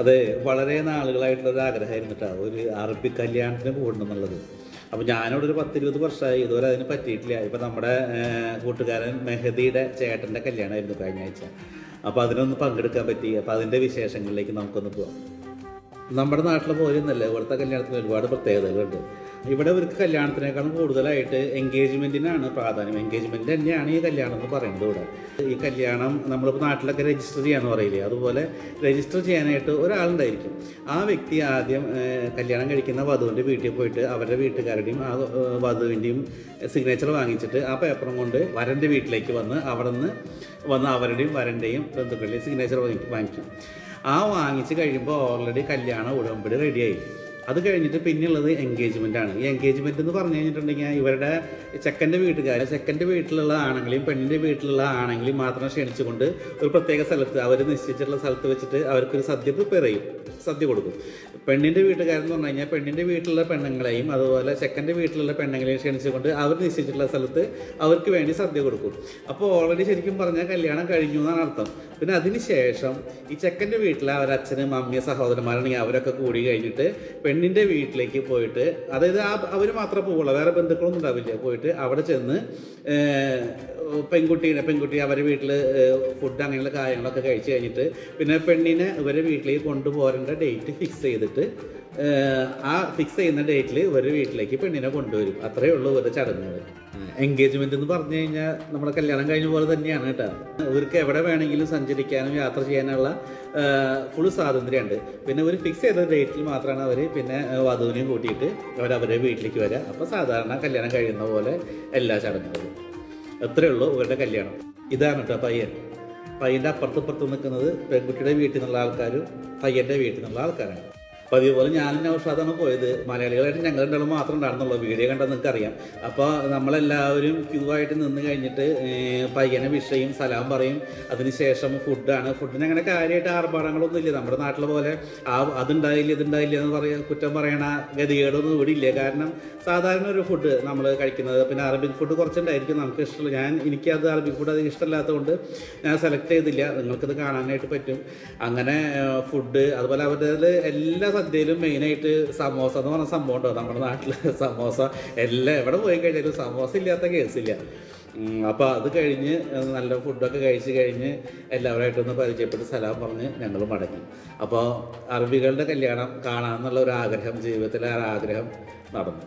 അതെ വളരെ നാളുകളായിട്ടുള്ള ഒരു ആഗ്രഹമായിരുന്നു കേട്ടോ ഒരു അറബി കല്യാണത്തിന് പോകണം എന്നുള്ളത് അപ്പോൾ ഞാനിവിടെ ഒരു പത്തിരുപത് വർഷമായി. ഇതുവരെ അതിന് പറ്റിയിട്ടില്ല. ഇപ്പോൾ നമ്മുടെ കൂട്ടുകാരൻ മെഹദിയുടെ ചേട്ടന്റെ കല്യാണമായിരുന്നു കഴിഞ്ഞ ആഴ്ച. അപ്പോൾ അതിനൊന്ന് പങ്കെടുക്കാൻ പറ്റി. അപ്പോൾ അതിന്റെ വിശേഷങ്ങളിലേക്ക് നമുക്കൊന്ന് പോവാം. നമ്മുടെ നാട്ടിലെ പോലെ ഒന്നല്ല. ഇവിടുത്തെ കല്യാണത്തിന് ഒരുപാട് പ്രത്യേകതകളുണ്ട്. ഇവിടെ ഇവർക്ക് കല്യാണത്തിനേക്കാളും കൂടുതലായിട്ട് എൻഗേജ്മെന്റിനാണ് പ്രാധാന്യം. എൻഗേജ്മെന്റ് തന്നെയാണ് ഈ കല്യാണം എന്ന് പറയുന്നത് ഇവിടെ. ഈ കല്യാണം നമ്മളിപ്പോൾ നാട്ടിലൊക്കെ രജിസ്റ്റർ ചെയ്യാന്ന് പറയില്ലേ? അതുപോലെ രജിസ്റ്റർ ചെയ്യാനായിട്ട് ഒരാളുണ്ടായിരിക്കും. ആ വ്യക്തി ആദ്യം കല്യാണം കഴിക്കുന്ന വധുവിന്റെ വീട്ടിൽ പോയിട്ട് അവരുടെ വീട്ടുകാരുടെയും ആ വധുവിന്റെയും സിഗ്നേച്ചർ വാങ്ങിച്ചിട്ട് ആ പേപ്പറും കൊണ്ട് വരന്റെ വീട്ടിലേക്ക് വന്ന് അവിടെ നിന്ന് വന്ന് അവരുടെയും വരന്റെയും ബന്ധുക്കളുടെയും സിഗ്നേച്ചർ വാങ്ങിക്കും. ആ വാങ്ങിച്ച് കഴിയുമ്പോൾ ഓൾറെഡി കല്യാണ ഉടമ്പടി റെഡിയായി അത് കഴിഞ്ഞിട്ട് പിന്നെയുള്ളത് എൻഗേജ്മെന്റ് ആണ്. ഈ എൻഗേജ്മെന്റ് എന്ന് പറഞ്ഞു കഴിഞ്ഞിട്ടുണ്ടെങ്കിൽ ഇവരുടെ ചെക്കന്റെ വീട്ടുകാർ ചെക്കന്റെ വീട്ടിലുള്ള ആണെങ്കിലും പെണ്ണിന്റെ വീട്ടിലുള്ള ആണെങ്കിലും മാത്രം ക്ഷണിച്ചുകൊണ്ട് ഒരു പ്രത്യേക സ്ഥലത്ത് അവർ നിശ്ചയിച്ചിട്ടുള്ള സ്ഥലത്ത് വെച്ചിട്ട് അവർക്കൊരു സദ്യ പ്രിപ്പയർ ചെയ്യും സദ്യ കൊടുക്കും. പെണ്ണിന്റെ വീട്ടുകാരെന്ന് പറഞ്ഞു കഴിഞ്ഞാൽ പെണ്ണിന്റെ വീട്ടിലുള്ള പെണ്ണുങ്ങളെയും അതുപോലെ ചെക്കന്റെ വീട്ടിലുള്ള പെണ്ണുങ്ങളെയും ക്ഷണിച്ചുകൊണ്ട് അവർ നിശ്ചയിച്ചിട്ടുള്ള സ്ഥലത്ത് അവർക്ക് വേണ്ടി സദ്യ കൊടുക്കും. അപ്പോൾ ഓൾറെഡി ശരിക്കും പറഞ്ഞാൽ കല്യാണം കഴിഞ്ഞു എന്നാണ് അർത്ഥം. പിന്നെ അതിന് ശേഷം ഈ ചെക്കന്റെ വീട്ടിൽ അവരച്ഛനും അമ്മയും സഹോദരന്മാരാണെങ്കിൽ അവരൊക്കെ കൂടി കഴിഞ്ഞിട്ട് പെണ്ണിന്റെ വീട്ടിലേക്ക് പോയിട്ട് അതായത് ആ അവർ മാത്രമേ പോവുള്ളൂ വേറെ ബന്ധുക്കളൊന്നും ഉണ്ടാവില്ല. പോയിട്ട് അവിടെ ചെന്ന് പെൺകുട്ടീനെ പെൺകുട്ടി അവരുടെ വീട്ടിൽ ഫുഡ് അങ്ങനെയുള്ള കാര്യങ്ങളൊക്കെ കഴിച്ച് കഴിഞ്ഞിട്ട് പിന്നെ പെണ്ണിനെ ഇവരെ വീട്ടിലേക്ക് കൊണ്ടുപോരേണ്ട ഡേറ്റ് ഫിക്സ് ചെയ്തിട്ട് ആ ഫിക്സ് ചെയ്യുന്ന ഡേറ്റിൽ ഇവർ വീട്ടിലേക്ക് പെണ്ണിനെ കൊണ്ടുവരും. അത്രയേ ഉള്ളൂ ഇവരുടെ ചടങ്ങുകൾ എൻഗേജ്മെന്റ് എന്ന് പറഞ്ഞു കഴിഞ്ഞാൽ നമ്മുടെ കല്യാണം കഴിഞ്ഞ പോലെ തന്നെയാണ് കേട്ടോ. ഇവർക്ക് എവിടെ വേണമെങ്കിലും സഞ്ചരിക്കാനും യാത്ര ചെയ്യാനുള്ള ഫുൾ സ്വാതന്ത്ര്യമുണ്ട് പിന്നെ ഒരു ഫിക്സ് ചെയ്ത ഡേറ്റിൽ മാത്രമാണ് അവർ പിന്നെ വധുവിനെയും കൂട്ടിയിട്ട് അവർ അവരുടെ വീട്ടിലേക്ക് വരിക അപ്പോൾ സാധാരണ കല്യാണം കഴിയുന്ന പോലെ എല്ലാ ചടങ്ങുകളും. എത്രയേ ഉള്ളൂ ഇവരുടെ കല്യാണം. ഇതാണ് കേട്ടോ പയ്യൻ. പയ്യന്റെ അപ്പുറത്ത് നിൽക്കുന്നത് പെൺകുട്ടിയുടെ വീട്ടിൽ നിന്നുള്ള ആൾക്കാരും പയ്യന്റെ വീട്ടിൽ നിന്നുള്ള ആൾക്കാരാണ്. പതിവ് പോലെ ഞാനും നൗഷാദാണ് പോയത്. മലയാളികളായിട്ട് ഞങ്ങൾ രണ്ടാളും മാത്രം ഉണ്ടായിരുന്നുള്ളൂ. വീഡിയോ കണ്ടാൽ നിങ്ങൾക്ക് അറിയാം അപ്പോൾ നമ്മളെല്ലാവരും ക്യൂ ആയിട്ട് നിന്ന് കഴിഞ്ഞിട്ട് പയ്യനെ വിഷയും സലാം പറയും. അതിനുശേഷം ഫുഡാണ് ഫുഡിന് അങ്ങനെ കാര്യമായിട്ട് ആർഭാടങ്ങളൊന്നും ഇല്ല. നമ്മുടെ നാട്ടിലെ പോലെ ആ അതുണ്ടായില്ല ഇതുണ്ടായില്ല എന്ന് പറയാ കുറ്റം പറയണ ഗതികേടൊന്നും ഇവിടെ ഇല്ല. കാരണം സാധാരണ ഒരു ഫുഡ് നമ്മൾ കഴിക്കുന്നത്. പിന്നെ അറബിക് ഫുഡ് കുറച്ചുണ്ടായിരിക്കും നമുക്ക് ഇഷ്ടമുള്ള. ഞാൻ എനിക്ക് അത് അറബിക് ഫുഡ് അധികം ഇഷ്ടമല്ലാത്തതുകൊണ്ട് ഞാൻ സെലക്ട് ചെയ്തില്ല. നിങ്ങൾക്കത് കാണാനായിട്ട് പറ്റും. അങ്ങനെ ഫുഡ് അതുപോലെ അവരുടെ എല്ലാ സദ്യയിലും മെയിനായിട്ട് സമോസ എന്ന് പറഞ്ഞ സംഭവം ഉണ്ടോ? നമ്മുടെ നാട്ടിൽ സമോസ എല്ലാം എവിടെ പോയി കഴിഞ്ഞാലും സമോസ ഇല്ലാത്ത കേസില്ല അപ്പോൾ അത് കഴിഞ്ഞ് നല്ല ഫുഡൊക്കെ കഴിച്ച് കഴിഞ്ഞ് എല്ലാവരുമായിട്ടൊന്ന് പരിചയപ്പെട്ട് സലാം പറഞ്ഞ് ഞങ്ങൾ മടങ്ങി. അപ്പോൾ അറബികളുടെ കല്യാണം കാണാമെന്നുള്ള ഒരു ആഗ്രഹം ജീവിതത്തിലെ ആഗ്രഹം നടന്നു.